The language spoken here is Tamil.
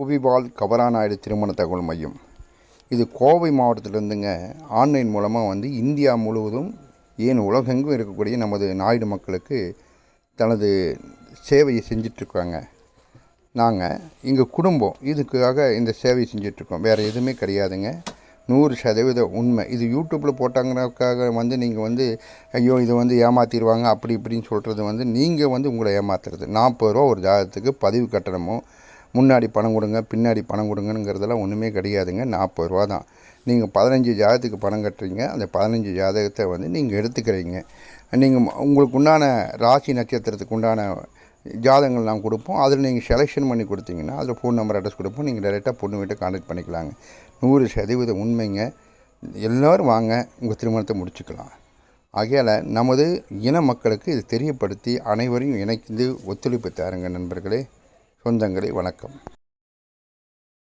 புவிபால் கவராநாயுடு திருமண தகவல் மையம். இது கோவை மாவட்டத்திலேருந்துங்க ஆன்லைன் மூலமாக வந்து இந்தியா முழுவதும் ஏன் உலகெங்கும் இருக்கக்கூடிய நமது நாயுடு மக்களுக்கு தனது சேவையை செஞ்சிட்ருக்காங்க. நாங்கள் எங்கள் குடும்பம் இதுக்காக இந்த சேவையை செஞ்சிட்ருக்கோம். வேறு எதுவுமே கிடையாதுங்க. நூறு சதவீத உண்மை. இது யூடியூப்பில் போட்டாங்கனாக்காக வந்து நீங்கள் வந்து ஐயோ இதை வந்து ஏமாற்றிடுவாங்க அப்படி இப்படின்னு சொல்கிறது வந்து நீங்கள் வந்து உங்களை ஏமாத்துறது. நாற்பது ரூபா ஒரு ஜாதகத்துக்கு பதிவு கட்டணமோ முன்னாடி பணம் கொடுங்க பின்னாடி பணம் கொடுங்கங்கிறதெல்லாம் ஒன்றுமே கிடையாதுங்க. நாற்பது ரூபா தான். நீங்கள் பதினஞ்சு ஜாதகத்துக்கு பணம் கட்டுறீங்க அந்த பதினஞ்சு ஜாதகத்தை வந்து நீங்கள் எடுத்துக்கிறீங்க. நீங்கள் உங்களுக்கு உண்டான ராசி நட்சத்திரத்துக்கு உண்டான ஜாதகங்கள் நான் கொடுப்போம். அதில் நீங்கள் செலெக்ஷன் பண்ணி கொடுத்தீங்கன்னா அதில் ஃபோன் நம்பர் அட்ரஸ் கொடுப்போம். நீங்கள் டைரெக்டாக பொண்ணு வீட்டை காண்டக்ட் பண்ணிக்கலாங்க. நூறு சதவீதம் உண்மைங்க. எல்லோரும் வாங்க உங்கள் திருமணத்தை முடிச்சுக்கலாம். ஆகையால் நமது இன மக்களுக்கு இது தெரியப்படுத்தி அனைவரையும் இணைந்து ஒத்துழைப்பு தாருங்க நண்பர்களே. சொந்தங்களே வணக்கம்.